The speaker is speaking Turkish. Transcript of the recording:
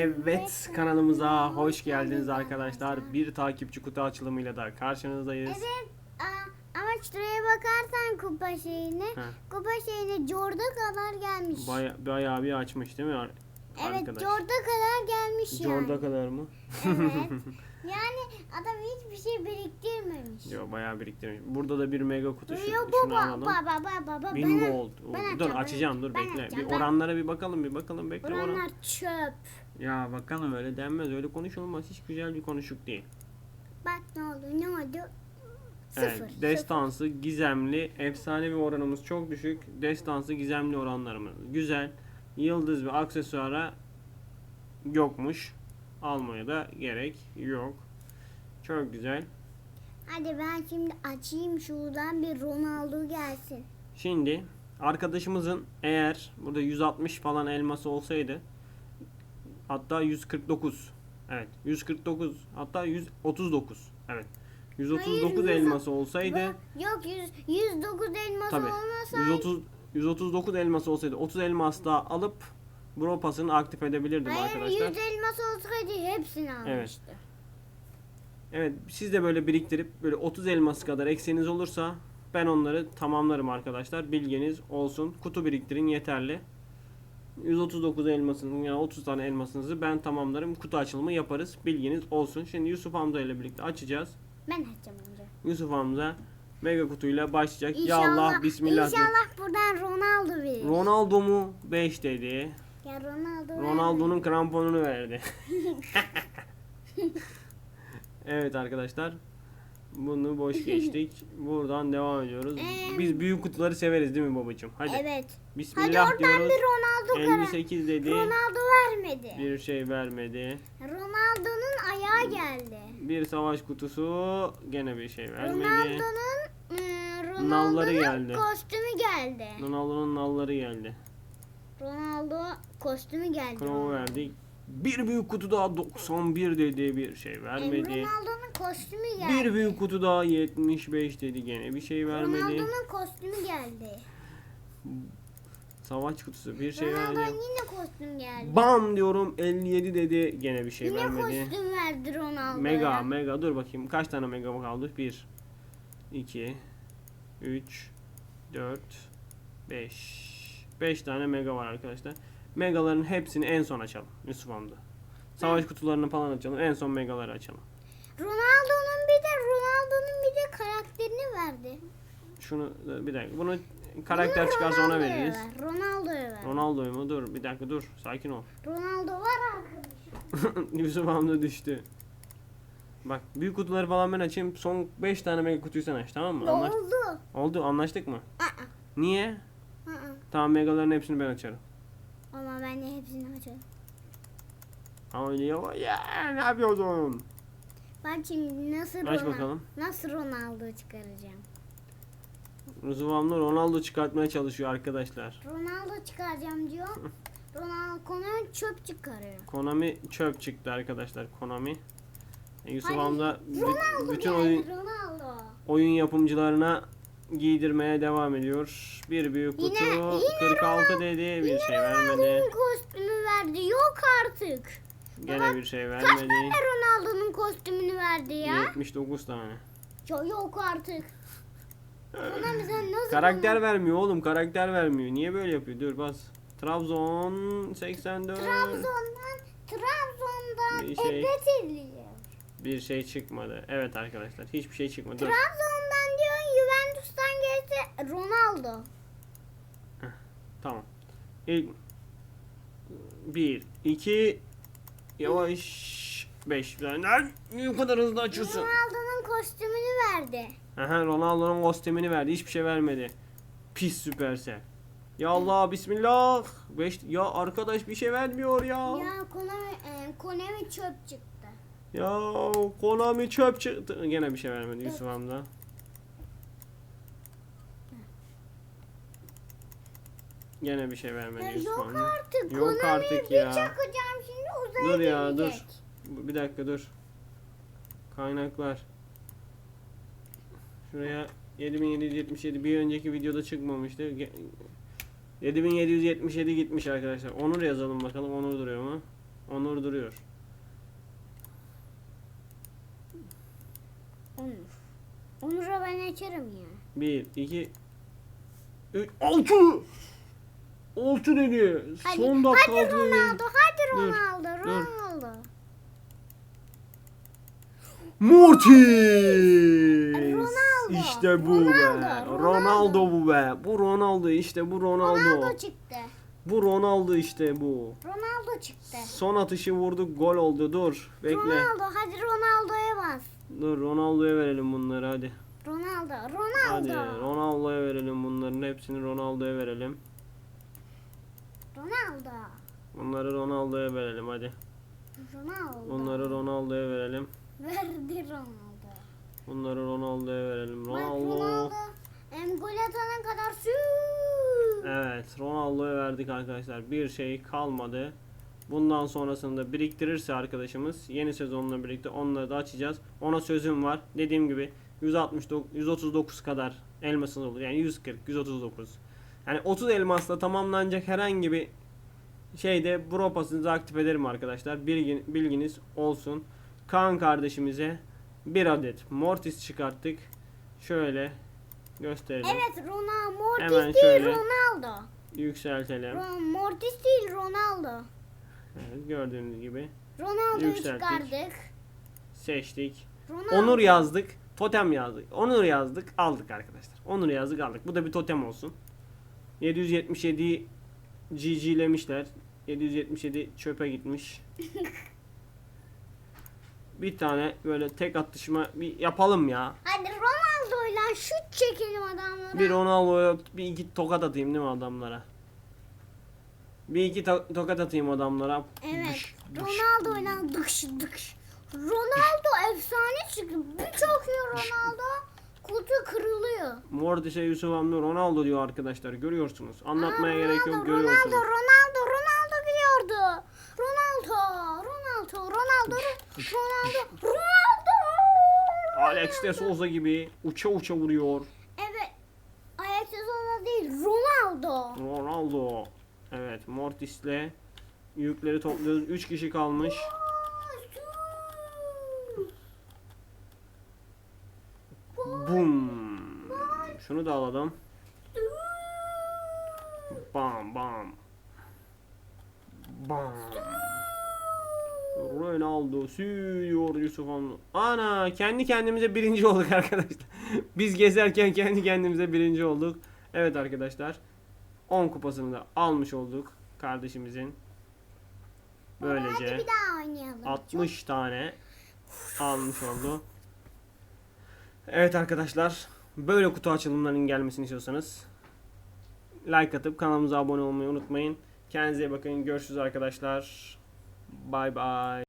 Evet kanalımıza hoş geldiniz arkadaşlar. Bir takipçi kutu açılımıyla da karşınızdayız. Evet a- ama şuraya bakarsan kupa şeyine, Heh. kupa şeyine Jorda kadar gelmiş. Baya, bayağı bir açmış değil mi ar- evet arkadaş? Jorda kadar gelmiş yani. Jorda kadar mı? Evet. yani adam hiçbir şey biriktirmemiş. Yo bayağı biriktirmiş. Burada da bir mega kutu şu, Yo şunu baba alalım. baba baba baba. Bin ben- gold. ben dur açacağım, açacağım dur ben bekle. açacağım, bir ben- oranlara bir bakalım bir bakalım bekle oran. Oranlar çöp. Ya bakalım öyle denmez öyle konuşulmaz. Hiç güzel bir konuşuk değil. Bak ne oldu ne oldu? Evet, Sıfır. destansı, gizemli, efsane bir oranımız çok düşük. Destansı, gizemli oranlarımız güzel. Yıldız ve aksesuara yokmuş. Almaya da gerek yok. Çok güzel. Hadi ben şimdi açayım şuradan bir Ronaldo gelsin. Şimdi arkadaşımızın eğer burada 160 falan elması olsaydı hatta 149 evet 149 hatta 139 evet 139 Hayır, elması olsaydı Yok 100, 109 elması Tabii. olmasa 130 139 elması olsaydı 30 elmas daha alıp Bro pasını aktif edebilirdim Hayır arkadaşlar. 100 elması olsaydı hepsini Evet. almıştı. Evet siz de böyle biriktirip böyle 30 elması kadar eksiğiniz olursa ben onları tamamlarım arkadaşlar. Bilginiz olsun. Kutu biriktirin yeterli. 139 elmasının ya 30 tane elmasınızı ben tamamlarım. Kutu açılımı yaparız. Bilginiz olsun. Şimdi Yusuf Hamza ile birlikte açacağız. Ben açacağım önce. Yusuf Hamza mega kutuyla başlayacak. İnşallah, ya Allah bismillah. İnşallah buradan Ronaldo verir. Ronaldo mu? 5 dedi. ya Ronaldo Ronaldo'nun kramponunu verdi. evet arkadaşlar. Bunu boş geçtik. Buradan devam ediyoruz. Ee, Biz büyük kutuları severiz değil mi babacığım? Hadi. Evet. Hadi Bismillah oradan diyoruz. bir Ronaldo kara. 58 dedi. Ronaldo vermedi. Bir şey vermedi. Ronaldo'nun ayağı geldi. Bir savaş kutusu gene bir şey vermedi. Ronaldo'nun ıı, Nalları Ronaldo'nun geldi. kostümü geldi. Ronaldo'nun nalları geldi. Ronaldo kostümü geldi. Krovo verdik. Bir büyük kutu daha 91 dedi bir şey vermedi. Ronaldo'nun kostümü geldi. Bir büyük kutu daha 75 dedi gene bir şey vermedi. Ronaldo'nun kostümü geldi. Savaş kutusu bir şey Ronaldo'nun verdi. yine kostüm geldi. Bam diyorum 57 dedi gene bir şey yine vermedi. kostüm verdi Ronaldo'ya. Mega mega dur bakayım kaç tane mega kaldı? 1 2 3 4 5 5 tane mega var arkadaşlar. Megaların hepsini en son açalım Yusuf amca. Savaş kutularını falan açalım. En son megaları açalım. Ronaldo'nun bir de Ronaldo'nun bir de karakterini verdi. Şunu bir dakika. Bunu karakter Bunu çıkarsa ona Ronaldo'ya veririz. ver, Ronaldo'ya ver. Ronaldo'yu mu? Dur bir dakika dur. Sakin ol. Ronaldo var arkadaşım. Yusuf amca düştü. Bak büyük kutuları falan ben açayım. Son 5 tane mega kutuyu sen aç tamam mı? Ne Anlaş- oldu? Oldu anlaştık mı? Aa, Niye? aa. Tamam megaların hepsini ben açarım. Ama ben de hepsini açarım. Ama ya, ya ne yapıyorsun? Bak şimdi nasıl Aç Ronaldo, bakalım. nasıl Ronaldo çıkaracağım. Amca Ronaldo çıkartmaya çalışıyor arkadaşlar. Ronaldo çıkaracağım diyor. Ronaldo konu çöp çıkarıyor. Konami çöp çıktı arkadaşlar. Konami. E, Yusuf Hadi, amca bü- Ronaldo bütün geldi oyun Ronaldo. oyun yapımcılarına giydirmeye devam ediyor. Bir büyük kutu Yine- yine 46 dedi bir şey vermedi. Ronaldo'nun kostümü verdi. Yok artık. Gene bir şey Kaç vermedi. tane Ronaldo'nun kostümünü verdi ya? 79 tane. Ya yok artık. Karakter vermiyor oğlum karakter vermiyor. Niye böyle yapıyor? Dur bas. Trabzon 84. Trabzon'dan Trabzon'dan Bir şey- evet. Bir şey çıkmadı. Evet arkadaşlar hiçbir şey çıkmadı. Dur. Trabzon'dan diyor Juventus'tan gelse Ronaldo. Tamam. İlk 1 2 yavaş 5 Lan bu kadar hızlı açıyorsun? Ronaldo'nun kostümünü verdi. Aha Ronaldo'nun kostümünü verdi. Hiçbir şey vermedi. Pis süperse. Ya Allah bismillah. 5 ya arkadaş bir şey vermiyor ya. Ya Konami, e, Konami çöp çıktı. Ya Konami çöp çıktı. Gene bir şey vermedi Yusuf amca. Gene bir şey vermedi Ya Yusuf yok amca. artık. Yok Konami'yi artık bir ya. çakacağım şimdi uzaya Dur ya dur. Bir dakika dur. Kaynaklar. Şuraya 7777 bir önceki videoda çıkmamıştı. Ge- 7777 gitmiş arkadaşlar. Onur yazalım bakalım. Onur duruyor mu? Onur duruyor. Onur. Onur'a ben açarım ya. 1, 2, 3, 6! 6 dedi. Hadi, Son dakika hadi. Ronaldo, hadi Dur, Ronaldo, dur. Ronaldo. Mortis! Ronaldo, İşte bu be. Ronaldo, Ronaldo bu be. Bu Ronaldo işte bu Ronaldo. Ronaldo çıktı. Bu Ronaldo işte bu. Ronaldo çıktı. Son atışı vurduk gol oldu. Dur bekle. Ronaldo, hadi Ronaldo'ya bas. Dur Ronaldo'ya verelim bunları hadi. Ronaldo, Hadi Ronaldo. Ronaldo'ya verelim bunların hepsini Ronaldo'ya verelim. Ronaldo. Bunları Ronaldo'ya verelim hadi. Ronaldo. Bunları Ronaldo'ya verelim. Verdi Ronaldo. Bunları Ronaldo'ya verelim. Bak Ronaldo. Ronaldo. Hem gol atana kadar sü. Evet Ronaldo'ya verdik arkadaşlar. Bir şey kalmadı. Bundan sonrasında biriktirirse arkadaşımız yeni sezonla birlikte onları da açacağız. Ona sözüm var. Dediğim gibi 169 139 kadar elmasınız olur. Yani 140 139. Yani 30 elmasla tamamlanacak herhangi bir şeyde Bro Pass'ınızı aktif ederim arkadaşlar. Bilgin, bilginiz olsun. Kaan kardeşimize bir adet Mortis çıkarttık. Şöyle gösterelim. Evet Ronaldo. Mortis Hemen değil. Ronaldo. Yükseltelim. Ron- Mortis değil Ronaldo. Evet, gördüğünüz gibi Ronaldo'yu çıkardık. seçtik. Ronaldo. Onur yazdık. Totem yazdık. Onur yazdık. Aldık arkadaşlar. Onur yazdık aldık. Bu da bir totem olsun. 777 GG'lemişler. 777 çöpe gitmiş. bir tane böyle tek atışma bir yapalım ya. Hadi Ronaldo'yla şut çekelim adamlara. Bir Ronaldo'ya bir iki tokat atayım değil mi adamlara? Bir iki to- tokat atayım adamlara. Evet. Ronaldo'yla dıkş dıkş. Ronaldo efsane çıktı. Bir çakıyor Ronaldo. Kutu kırılıyor. Mortis'e Yusuf Hamdi Ronaldo diyor arkadaşlar. Görüyorsunuz. Anlatmaya Aa, gerek yok. Ronaldo, Görüyorsunuz. Ronaldo, Ronaldo, Ronaldo gidiyordu. Ronaldo, Ronaldo, Ronaldo, Ronaldo, Ronaldo. Alex de Souza gibi uça uça vuruyor. Evet. Ayak Souza değil, Ronaldo. Ronaldo. Evet Mortis'le yükleri topluyoruz. 3 kişi kalmış. Bum. Şunu da alalım. Bam bam. Bam. Ronaldo sürüyor Yusuf Hamdi. Ana kendi kendimize birinci olduk arkadaşlar. Biz gezerken kendi kendimize birinci olduk. Evet arkadaşlar. 10 kupasını da almış olduk kardeşimizin. Hadi Böylece bir daha oynayalım. 60 tane almış oldu. Evet arkadaşlar. Böyle kutu açılımlarının gelmesini istiyorsanız like atıp kanalımıza abone olmayı unutmayın. Kendinize iyi bakın. Görüşürüz arkadaşlar. Bye bye.